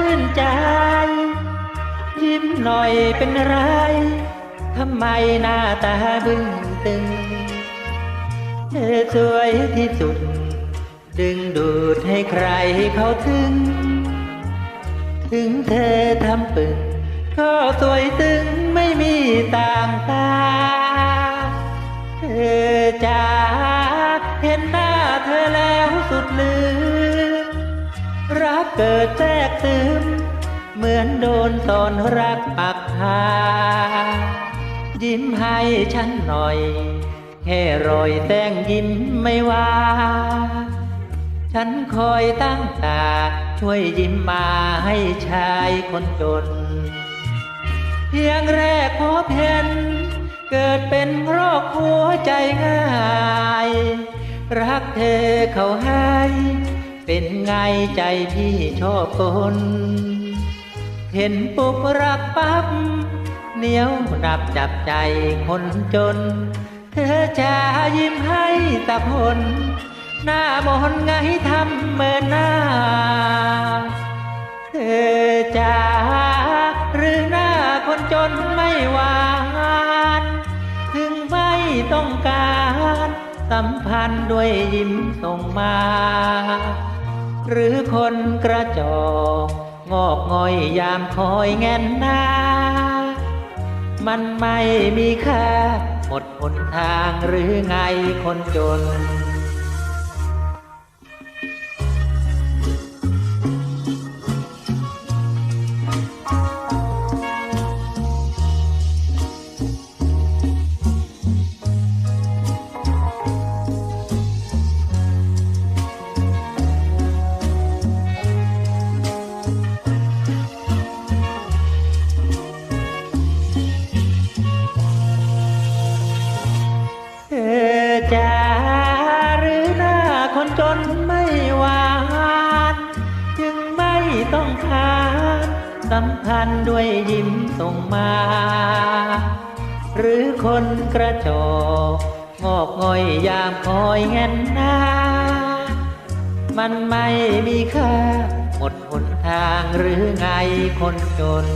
ื่นใจ ยิ้มหน่อยเป็นไรทำไมหน้าตาบึ้งตึงเธอสวยที่สุด ดึงดูดให้ใครเขาถึง ถึงเธอทำปึงก็สวยตึงไม่มีต่างตา เธอจ้า เกิดแทรกซึมเหมือนโดนสอนรักปักหายิ้มให้ฉันหน่อย แค่รอยแต้งยิ้มไม่ว่า ฉันคอยตั้งตา ช่วยยิ้มมาให้ชายคนจน เพียงแรกพบเห็น เกิดเป็นโรคหัวใจง่าย รักเธอเขาให้ เป็นไงใจพี่ชอบคน เห็นปุ๊บรักปั๊บเหนียวดับจับใจคนจน เธอจะยิ้มให้ตะพลหน้ามนไงทำเมินหน้า เธอจะหรือหน้าคนจนไม่หวานถึงไม่ต้องการ สัมพันธ์ด้วยยิ้มส่งมา หรือคนกระจอกงอกงอยยามคอยแงนหน้า มันไม่มีค่า หมดหนทางหรือไงคนจน จะหรือหน้าคนจนไม่หวานจึงไม่ต้องการสัมพันธ์ด้วยยิ้มส่งมา หรือคนกระจอกงอกงอยยามคอยเงินหน้า มันไม่มีค่า หมดหนทางหรือไงคนจน